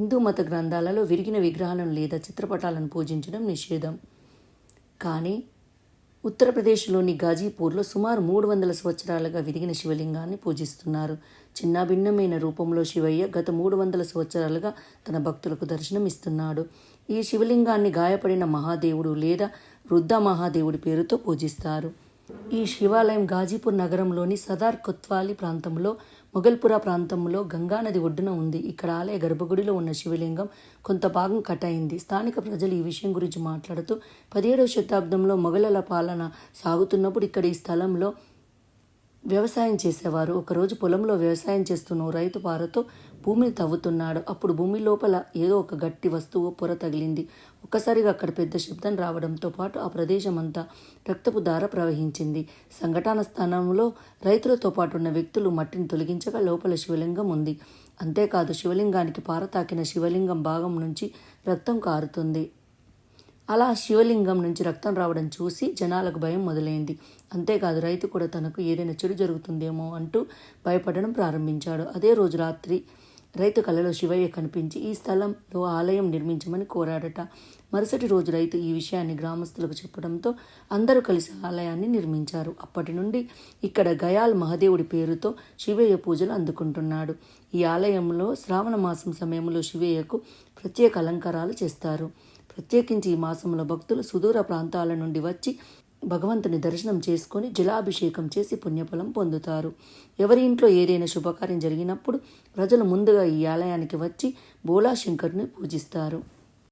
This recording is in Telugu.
హిందూ మత గ్రంథాలలో విరిగిన విగ్రహాలను లేదా చిత్రపటాలను పూజించడం నిషేధం. కానీ ఉత్తరప్రదేశ్లోని గాజీపూర్లో సుమారు మూడు వందల సంవత్సరాలుగా విరిగిన శివలింగాన్ని పూజిస్తున్నారు. చిన్నాభిన్నమైన రూపంలో శివయ్య గత మూడు వందల సంవత్సరాలుగా తన భక్తులకు దర్శనం ఇస్తున్నాడు. ఈ శివలింగాన్ని గాయపడిన మహాదేవుడు లేదా వృద్ధ మహాదేవుడి పేరుతో పూజిస్తారు. ఈ శివాలయం గాజీపూర్ నగరంలోని సదార్ కొత్వాలి ప్రాంతంలో మొగల్పుర ప్రాంతంలో గంగానది ఒడ్డున ఉంది. ఇక్కడ ఆలయ గర్భగుడిలో ఉన్న శివలింగం కొంత భాగం కటైంది అయింది. స్థానిక ప్రజలు ఈ విషయం గురించి మాట్లాడుతూ పదిహేడవ శతాబ్దంలో మొఘలల పాలన సాగుతున్నప్పుడు ఇక్కడ ఈ స్థలంలో వ్యవసాయం చేసేవారు. ఒకరోజు పొలంలో వ్యవసాయం చేస్తున్న రైతు పారతో భూమిని తవ్వుతున్నాడు. అప్పుడు భూమి లోపల ఏదో ఒక గట్టి వస్తువు పొర తగిలింది. ఒక్కసారిగా అక్కడ పెద్ద శబ్దం రావడంతో పాటు ఆ ప్రదేశం అంతా రక్తపు దార ప్రవహించింది. సంఘటన స్థానంలో రైతులతో పాటు ఉన్న వ్యక్తులు మట్టిని తొలగించగా లోపల శివలింగం ఉంది. అంతేకాదు శివలింగానికి పార తాకిన శివలింగం భాగం నుంచి రక్తం కారుతుంది. అలా శివలింగం నుంచి రక్తం రావడం చూసి జనాలకు భయం మొదలైంది. అంతేకాదు రైతు కూడా తనకు ఏదైనా చెడు జరుగుతుందేమో అంటూ భయపడడం ప్రారంభించాడు. అదే రోజు రాత్రి రైతు కలలో శివయ్య కనిపించి ఈ స్థలంలో ఆలయం నిర్మించమని కోరాడట. మరుసటి రోజు రైతు ఈ విషయాన్ని గ్రామస్తులకు చెప్పడంతో అందరూ కలిసి ఆలయాన్ని నిర్మించారు. అప్పటి నుండి ఇక్కడ గయాల్ మహదేవుడి పేరుతో శివయ్య పూజలు అందుకుంటున్నాడు. ఈ ఆలయంలో శ్రావణ మాసం సమయంలో శివయ్యకు ప్రత్యేక అలంకారాలు చేస్తారు. ప్రత్యేకించి ఈ మాసంలో భక్తులు సుదూర ప్రాంతాల నుండి వచ్చి భగవంతుని దర్శనం చేసుకొని జలాభిషేకం చేసి పుణ్యఫలం పొందుతారు. ఎవరి ఇంట్లో ఏదైనా శుభకార్యం జరిగినప్పుడు ప్రజలు ముందుగా ఈ ఆలయానికి వచ్చి భోలాశంకరుని పూజిస్తారు.